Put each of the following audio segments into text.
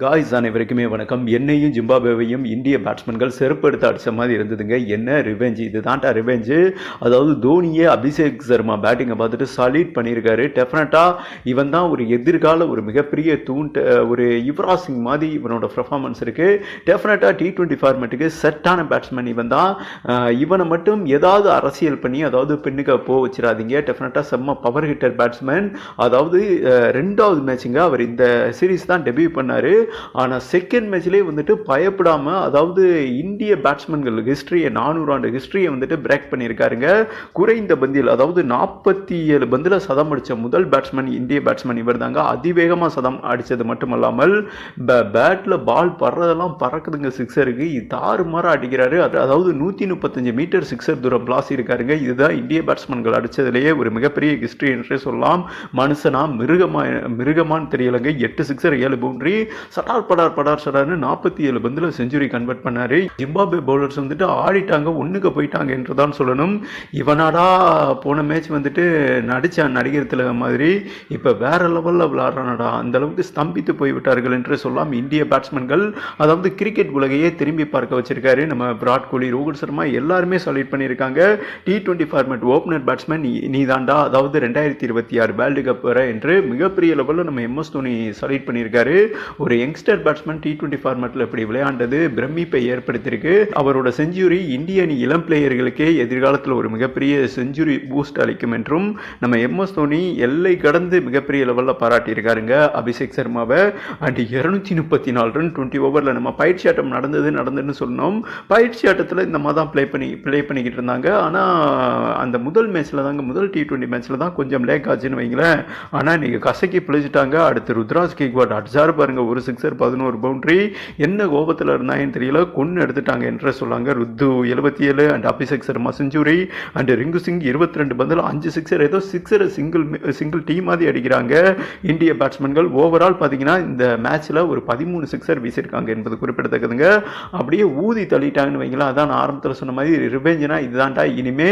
Guys அனைவருக்குமே வணக்கம். என்னையும் ஜிம்பாபேவையும் இந்திய பேட்ஸ்மேன்கள் செருப்பு எடுத்து அடித்த மாதிரி இருந்ததுங்க. என்ன ரிவெஞ்சு இது தான்டா ரிவெஞ்சு அதாவது தோனியே அபிஷேக் சர்மா பேட்டிங்கை பார்த்துட்டு சாலிட் பண்ணியிருக்காரு. டெஃபினட்டாக இவன் தான் ஒரு எதிர்கால ஒரு மிகப்பெரிய தூண்ட ஒரு யுவராஜ் சிங் மாதிரி இவனோட பர்ஃபார்மன்ஸ் இருக்குது டெஃபினட்டாக டி டுவெண்ட்டி ஃபார்மேட்டுக்கு செட்டான பேட்ஸ்மேன் இவன் தான் இவனை மட்டும் ஏதாவது அரசியல் பண்ணி அதாவது பெண்ணுக்கு போக வச்சிடாதீங்க. டெஃபினட்டாக செம்ம பவர் ஹிட்டர் பேட்ஸ்மேன் அதாவது ரெண்டாவது மேட்சுங்க அவர் இந்த சீரீஸ் தான் டெபியூ பண்ணார். ஆனால் செகண்ட் மேட்ச்லேயே வந்துட்டு பயப்படாமல் அதாவது இந்திய பேட்ஸ்மேன்கள் ஹிஸ்ட்ரியை நானூறு ஆண்டு ஹிஸ்ட்ரியை வந்துட்டு பிரேக் பண்ணியிருக்காருங்க. குறைந்த பந்தில் அதாவது நாற்பத்தி ஏழு பந்தில் சதம் அடித்த முதல் பேட்ஸ்மேன் இந்திய பேட்ஸ்மேன் இவர் தாங்க அதிவேகமாக சதம் அடித்தது மட்டுமல்லாமல் பேட்டில் பால் பறதெல்லாம் பறக்குதுங்க சிக்ஸருக்கு தாறுமாறாக அடிக்கிறாரு. அதாவது நூற்றி முப்பத்தஞ்சு மீட்டர் சிக்ஸர் தூரம் பிளாஸ் இருக்காருங்க. இதுதான் இந்திய பேட்ஸ்மேன்கள் அடித்ததுலேயே ஒரு மிகப்பெரிய ஹிஸ்ட்ரி என்றே சொல்லலாம். மனுஷனா மிருகமா மிருகமான்னு தெரியலங்க. எட்டு சிக்ஸர் ஏழு பவுண்டரி சடார் படார் படார் சடார்னு நாற்பத்தி ஏழு பந்தில் செஞ்சுரி கன்வெர்ட் பண்ணார். ஜிம்பாபே பவுலர்ஸ் வந்துட்டு ஆடிட்டாங்க ஒன்றுக்கு போயிட்டாங்க என்று தான் சொல்லணும். இவனாடா போன மேட்ச் வந்துட்டு நடித்தான் நடிகர் திலகம் மாதிரி இப்போ வேற லெவலில் விளையாடுறானடா. அந்தளவுக்கு ஸ்தம்பித்து போய்விட்டார்கள் என்று சொல்லாமல் இந்திய பேட்ஸ்மேன்கள் அதாவது கிரிக்கெட் உலகையே திரும்பி பார்க்க வச்சிருக்காரு. நம்ம விராட் கோலி ரோஹித் சர்மா எல்லாருமே சல்யூட் பண்ணியிருக்காங்க. T twenty format opener batsman நீ நீ தாண்டா அதாவது ரெண்டாயிரத்தி இருபத்தி ஆறு வேர்ல்டு கப் வர என்று மிகப்பெரிய லெவலில் நம்ம எம்எஸ் தோனி சல்யூட் பண்ணியிருக்காரு. ஒரு யங்ஸ்டர் பேட்ஸ்மேன் டி டுவெண்ட்டி ஃபார்மேட்டில் இப்படி விளையாண்டது பிரமிப்பை ஏற்படுத்தியிருக்கு. அவரோட செஞ்சுரி இந்திய அணி இளம் பிளேயர்களுக்கே எதிர்காலத்தில் ஒரு மிகப்பெரிய செஞ்சுரி பூஸ்ட் அளிக்கும் என்றும் நம்ம எம்எஸ் தோனி எல்லை கடந்து மிகப்பெரிய லெவலில் பாராட்டியிருக்காருங்க. அபிஷேக் சர்மாவை. அண்ட் இருநூத்தி முப்பத்தி நாலு ரன் டுவெண்ட்டி ஓவரில் நம்ம பயிற்சி ஆட்டம் நடந்தது நடந்ததுன்னு சொன்னோம் பயிற்சி ஆட்டத்தில் இந்த மாதிரி தான் ப்ளே பண்ணி ப்ளே பண்ணிக்கிட்டு இருந்தாங்க. ஆனால் அந்த முதல் மேட்ச்சில் தாங்க முதல் டி டுவெண்ட்டி மேட்ச்சில் தான் கொஞ்சம் லேக் ஆச்சுன்னு வைங்களேன். ஆனால் இன்றைக்கி கசக்கி பிழைச்சிட்டாங்க அடுத்து ருத்ராஜ் கேக்வாட் அடிச்சாரு பாருங்க ஒரு சிக்ஸர் பதினோரு பவுண்டரி என்ன கோபத்தில் இருந்தாங்கன்னு தெரியல கொன்று எடுத்துட்டாங்க என்று சொல்லாங்க. ருத்து எழுபத்தி ஏழு அண்ட் அபிஷேக் சர்மா அண்ட் ரிங்கு சிங் இருபத்தி ரெண்டு பந்தில் அஞ்சு சிக்ஸர் ஏதோ சிக்ஸர் சிங்கிள் சிங்கிள் டீம் மாதிரி அடிக்கிறாங்க. இந்திய பேட்ஸ்மேன்கள் ஓவரால் பார்த்தீங்கன்னா இந்த மேட்ச்சில் ஒரு பதிமூணு சிக்ஸர் வீசியிருக்காங்க என்பது குறிப்பிடத்தக்கதுங்க. அப்படியே ஊதி தள்ளிட்டாங்கன்னு வைங்களா அதான் நான் ஆரம்பத்தில் சொன்ன மாதிரி ரிவெஞ்சுனா இதுதான்டா. இனிமே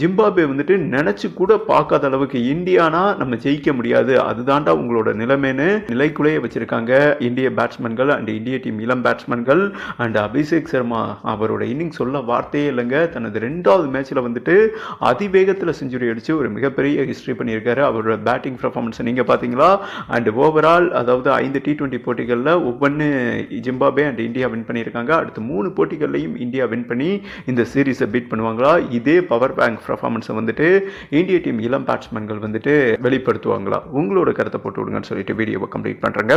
ஜிம்பாபே ஜிம்பாப்வே வந்துட்டு நினச்சி கூட பார்க்காத அளவுக்கு இந்தியானா நம்ம ஜெயிக்க முடியாது. அதுதான்டா உங்களோட நிலைமைன்னு நிலைக்குள்ளேயே வச்சிருக்காங்க. இந்திய பேட்ஸ்மேன்கள் அண்ட் இந்திய டீம் இளம் பேட்ஸ்மேன்கள் அண்ட் அபிஷேக் சர்மா அவரோட இன்னிங் சொல்ல வார்த்தையே இல்லைங்க. தனது ரெண்டாவது மேட்ச்சில் வந்துட்டு அதிவேகத்தில் செஞ்சுரி அடித்து ஒரு மிகப்பெரிய ஹிஸ்ட்ரி பண்ணியிருக்காரு. அவரோட பேட்டிங் பர்ஃபார்மன்ஸை நீங்கள் பார்த்தீங்களா அண்ட் ஓவரால் அதாவது ஐந்து டி டுவெண்ட்டி போட்டிகளில் ஒவ்வொன்று ஜிம்பாபே அண்ட் இந்தியா வின் பண்ணியிருக்காங்க. அடுத்து மூணு போட்டிகள்லையும் இந்தியா வின் பண்ணி இந்த சீரீஸை பீட் பண்ணுவாங்களா? இதே பவர் பேங்க் பர்ஃபார்மன்ஸை வந்துட்டு இந்திய டீம் இளம் பேட்ஸ்மேன்கள் வந்துட்டு வெளிப்படுத்துவாங்களா? உங்களோட கருத்தை போட்டு விடுங்கன்னு சொல்லிட்டு வீடியோவை கம்ப்ளீட் பண்ணுறேங்க